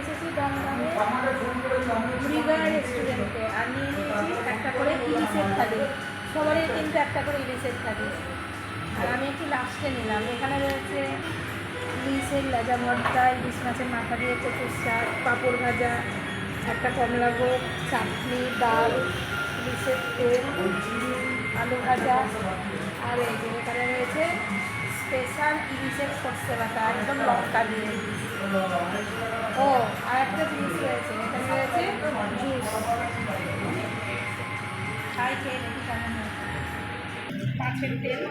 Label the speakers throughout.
Speaker 1: এসেছি দমদমে মৃগা রেস্টুরেন্টে। নিয়ে নিয়েছি একটা করে ইলিশের থালি। সবারই কিন্তু একটা করে ইলিশের থালি। আর আমি একটু লাস্টে নিলাম। এখানে রয়েছে ইলিশের লেজা ভর্তা, ইলিশ মাছের মাথা দিয়ে কচুর শাক, পাঁপড় ভাজা, একটা কমলা ভোগ চাটনি, ডাল, ইলিশের তেল, আলু ভাজা। আর এই এখানে রয়েছে স্পেশাল ইলিশের সর্ষে বাটা, একদম লঙ্কা দিয়ে। ও একটা জিনিস রয়েছে এখানে রয়েছে জুস খাই খেয়ে দেখি কেমন মাছের তেল।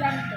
Speaker 1: জানতো।